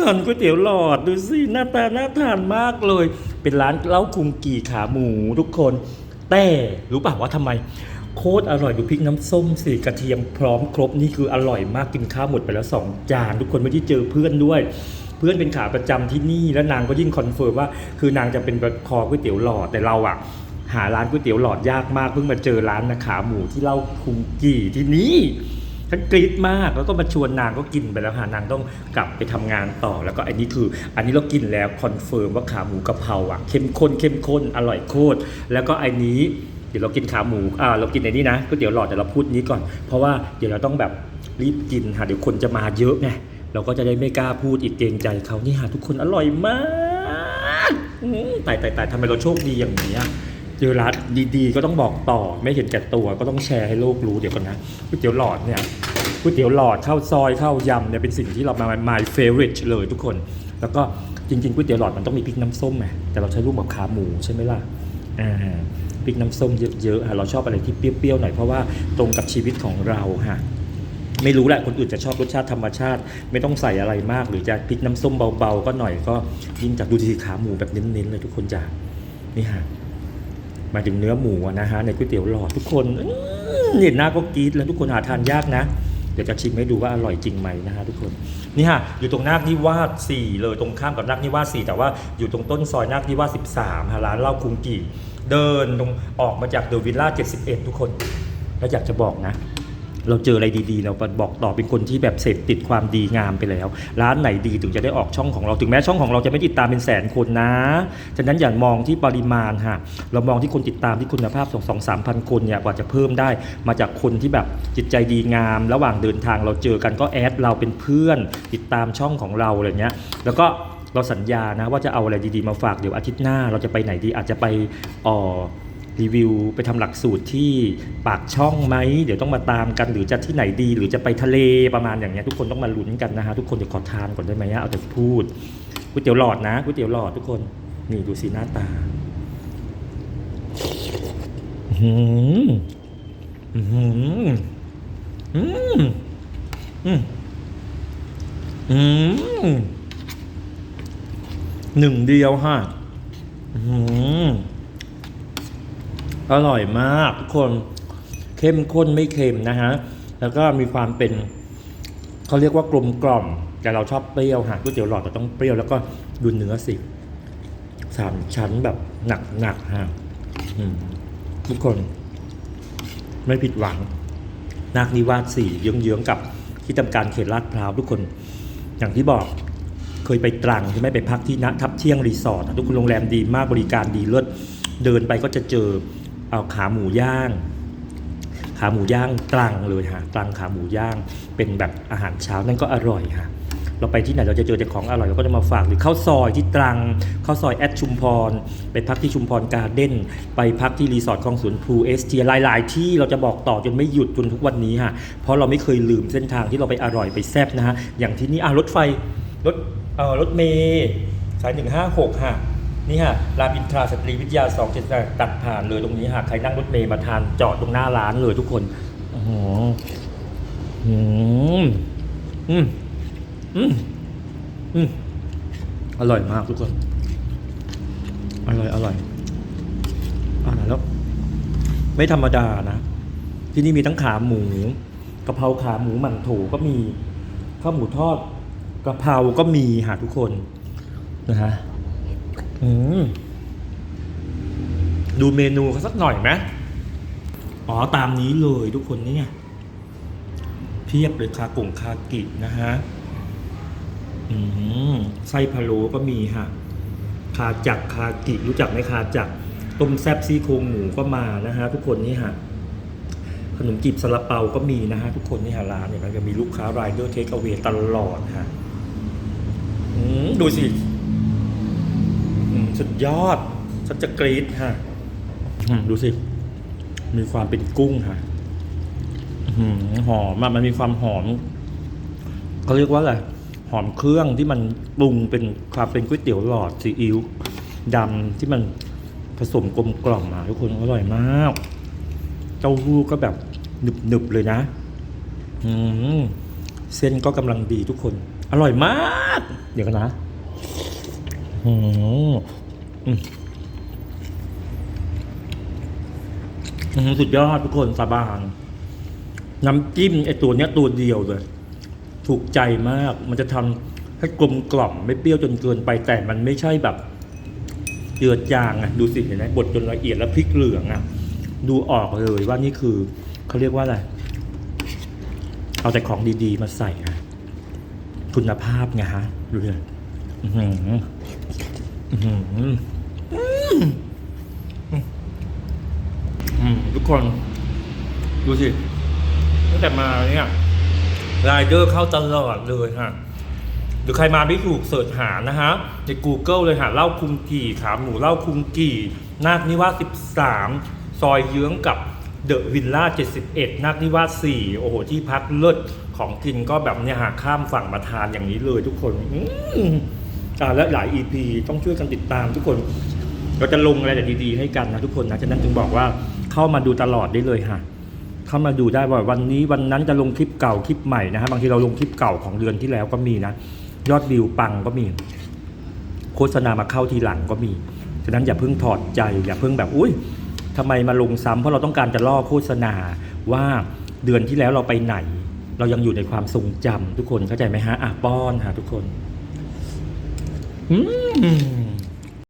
คนก๋วยเตี๋ยวหลอดดูสิหน้าตาน่าทานมากเลย เป็นร้านเล้าคุงกี่ขาหมูทุกคน แต่รู้ป่าวว่าทำไม โคตรอร่อยดูพริกน้ำส้มสิกระเทียมพร้อมครบนี่คืออร่อยมากกินข้าวหมดไปแล้วสองจาน ทุกคนไม่ได้เจอเพื่อนด้วย เพื่อนเป็นขาประจำที่นี่แล้วนางก็ยิ่งคอนเฟิร์มว่า คือนางจะเป็นคอก๋วยเตี๋ยวหลอดแต่เราอะหาร้านก๋วยเตี๋ยวหลอดยากมากเพิ่งมาเจอร้านนะขาหมูที่เล่าคุงกี่ที่นี่ ฉันกรี๊ดมากแล้วก็มาชวนนางก็กินไปแล้วหานางต้องกลับไปทำงานต่อแล้วก็อันนี้คือ อันนี้เรากินแล้วคอนเฟิร์มว่าขาหมูกะเพราอะเข้มข้นเข้มข้นอร่อยโคตรแล้วก็อันนี้เดี๋ยวเรากินขาหมูอ่าเรากินในนี้นะก๋วยเตี๋ยวหลอดเดี๋ยวเราพูดนี้ก่อน เพราะว่าเดี๋ยวเราต้องแบบรีบกินค่ะเดี๋ยวคนจะมาเยอะไงเราก็จะได้ไม่กล้าพูดอีกเกรงใจเขานี่ค่ะทุกคนอร่อยมากอื้อตายตายตายทำไมเราโชคดีอย่างนี้ เจอร้านดีๆ ก็ต้องบอกต่อไม่เห็นแก่ตัวก็ต้องแชร์ให้โลกรู้เดี๋ยวก่อนนะก๋วยเตี๋ยวหลอดเนี่ยก๋วยเตี๋ยวหลอดข้าวซอยข้าวยำเนี่ยเป็นสิ่งที่เรามา my favorite เลยทุกคน แล้วก็จริงๆก๋วยเตี๋ยวหลอดมันต้องมีพริกน้ำส้มไงแต่เราใช้รูปแบบขาหมูใช่ไหมล่ะอ่าพริกน้ำส้มเยอะๆเราชอบอะไรที่เปรี้ยวๆหน่อยเพราะว่าตรงกับชีวิตของเราค่ะไม่รู้แหละคนอื่นจะชอบรสชาติธรรมชาติ ไม่ต้องใส่อะไรมาก หรือจะพริกน้ำส้มเบาๆก็หน่อยก็ยิ่งจากดูทีขาหมูแบบเน้นๆเลยทุกคนจ้ะนี่ฮะ มาถึงเนื้อหมูนะฮะในก๋วยเตี๋ยวหลอดทุกคนเห็นหน้าก็กรี๊ดแล้วทุกคนหาทานยากนะ เดี๋ยวจะชิมให้ดูว่าอร่อยจริงไหมนะฮะทุกคนนี่ฮะอยู่ตรงนาคนิวาส4เลยตรงข้ามกับนาคนิวาส4แต่ว่าอยู่ตรงต้นซอยนาคนิวาส13ฮะร้านเหล้าคุงกี่เดินตรงออกมาจากเดอะวิลล่า71 ทุกคน แล้วอยากจะบอกนะ เราเจออะไรดีๆ เราบอกต่อเป็นคนที่แบบเสพติดความดีงามไปแล้ว ร้านไหนดีถึงจะได้ออกช่องของเราถึงแม้ช่องของเราจะไม่ติดตามเป็นแสนคนนะ ฉะนั้นอย่ามองที่ปริมาณฮะเรามองที่คนติดตามที่คุณภาพสองสองสามพันคนเนี่ยกว่าจะเพิ่มได้ มาจากคนที่แบบจิตใจดีงาม ระหว่างเดินทางเราเจอกันก็แอดเราเป็นเพื่อน ติดตามช่องของเราอะไรเงี้ยแล้วก็เราสัญญานะว่าจะเอาอะไรดีๆมาฝากเดี๋ยวอาทิตย์หน้าเราจะไปไหนดีอาจจะไปอ่อ รีวิวไปทำหลักสูตรที่ปากช่องไหมเดี๋ยวต้องมาตามกันหรือจะที่ไหนดี หรือจะไปทะเลประมาณอย่างเงี้ยทุกคนต้องมาลุ้นกันนะฮะทุกคนเดี๋ยวขอทานก่อนได้ไหมอะเอาแต่พูดก๋วยเตี๋ยวหลอดนะก๋วยเตี๋ยวหลอดทุกคนนี่ดูสิหน้าตาอื้อหืมอืมอืมอืมอืมหนึ่งเดียวฮะอืม อร่อยมากทุกคนเข้มข้นไม่เค็มนะฮะ แล้วก็มีความเป็นเขาเรียกว่ากลมกล่อม แต่เราชอบเปรี้ยวฮะก๋วยเตี๋ยวหลอดเราต้องเปรี้ยวแล้วก็ดูเนื้อสิสามชั้นแบบหนักหนักฮะทุกคน ไม่ผิดหวัง นาคนิวาสสี่เยื้องๆกับที่ทำการเขตลาดพร้าวทุกคน อย่างที่บอกเคยไปตรังใช่ไหมไปพักที่ณทับเที่ยงรีสอร์ททุกคนโรงแรมดีมากบริการดีเลิศเดินไปก็จะเจอ เอาขาหมูย่าง ขาหมูย่างตรังเลยฮะตรังขาหมูย่างเป็นแบบอาหารเช้านั่นก็อร่อยฮะเราไปที่ไหนเราจะเจอแต่ของอร่อยเราก็จะมาฝากหรือข้าวซอยที่ตรังข้าวซอยแอดชุมพร ไปพักที่ชุมพรการ์เด้นไปพักที่รีสอร์ทคลองสวนพลูเอสเทียหลาย ๆ ที่เราจะบอกต่อจนไม่หยุดจนทุกวันนี้ฮะเพราะเราไม่เคยลืมเส้นทางที่เราไปอร่อยไปแซ่บนะฮะอย่างที่นี่อะรถไฟรถเอ่อรถเมย์สาย156ฮะ นี่ฮะรามอินทราสตรีวิทยา2องเจ็ดตัดผ่านเลยตรงนี้ฮะใครนั่งรถเมย์มาทานจอดตรงหน้าร้านเลยทุกคนโอ้โหอืมอืมอืมอืมอร่อยมากทุกคน อร่อย อร่อยอ่าแล้ว ไม่ธรรมดานะ ที่นี่มีทั้งขาหมูกะเพราขาหมูหมั่นโถก็มีข้าวหมูทอดกะเพราก็มีหาทุกคนนะฮะ ดูเมนูเขาสักหน่อยไหมอ๋อ ตามนี้เลยทุกคนนี่ไงเพียบเลยคากงคากินะฮะอืมไส้พะโล้ก็มีฮะ คาจักคากิรู้จักไหมคาจักต้มแซบซี่โครงหมูก็มานะฮะทุกคนนี่ฮะขนมจีบซาลาเปาก็มีนะฮะทุกคนนี่ฮะร้านเนี่ยมันจะมีลูกค้ารายเดอร์เทคเอาเวตลอดฮะอืมดูสิ สุดยอดฉันจะกรี๊ดฮะอืมดูสิ มีความเป็นกุ้งฮะอื้อหือหอมอะมันมีความหอมเขาเรียกว่าอะไรหอมเครื่องที่มันปรุงเป็นความเป็นก๋วยเตี๋ยวหลอดซีอิ๊วดำที่มันผสมกลมกล่อมมาทุกคนอร่อยมาก เต้าหู้ก็แบบหนึบๆเลยนะอืมเส้นก็กำลังดีทุกคน อร่อยมาก เดี๋ยวดี๋ยวกันนะอืมอืมอืม สุดยอดทุกคนสาบานน้ำจิ้มไอตัวเนี้ยตัวเดียวเลย ถูกใจมากมันจะทำให้กลมกล่อมไม่เปรี้ยวจนเกินไปแต่มันไม่ใช่แบบเจือจางอะดูสิเห็นไหมบดจนละเอียดแล้วพริกเหลืองอะดูออกเลยว่านี่คือเขาเรียกว่าอะไร เอาแต่ของดีๆมาใส่อะคุณภาพไงฮะดูเลย ทุกคน ดูสิตั้งแต่มาเนี่ยรายเดอร์เข้าตลอดเลยฮะหรือใครมาไม่ถูกเสิร์ชหานะฮะ ใน Google เลยหาเล้าคุมกี่ขาหมูเล้าคุมกี่ นาคนิวาส13 ซอยเยื้องกับเดอะวิลล่า71 นาคนิวาส4โอ้โห ที่พักเลิศของกินก็แบบเนี่ยหาข้ามฝั่งมาทานอย่างนี้เลยทุกคน อื อ่าและหลาย EP ต้องช่วยกันติดตามทุกคนเราจะลงอะไรแต่ดีๆให้กันนะทุกคนนะฉะนั้นจึงบอกว่าเข้ามาดูตลอดได้เลยค่ะเข้ามาดูได้ว่าวันนี้วันนั้นจะลงคลิปเก่าคลิปใหม่นะฮะบางทีเราลงคลิปเก่าของเดือนที่แล้วก็มีนะ ยอดวิวปังก็มี โฆษณามาเข้าทีหลังก็มีฉะนั้นอย่าเพิ่งถอดใจ อย่าเพิ่งแบบอุ้ยทำไมมาลงซ้ำเพราะเราต้องการจะล่อโฆษณาว่าเดือนที่แล้วเราไปไหน เรายังอยู่ในความทรงจำทุกคนเข้าใจไหมฮะอะป้อนฮะทุกคน อืม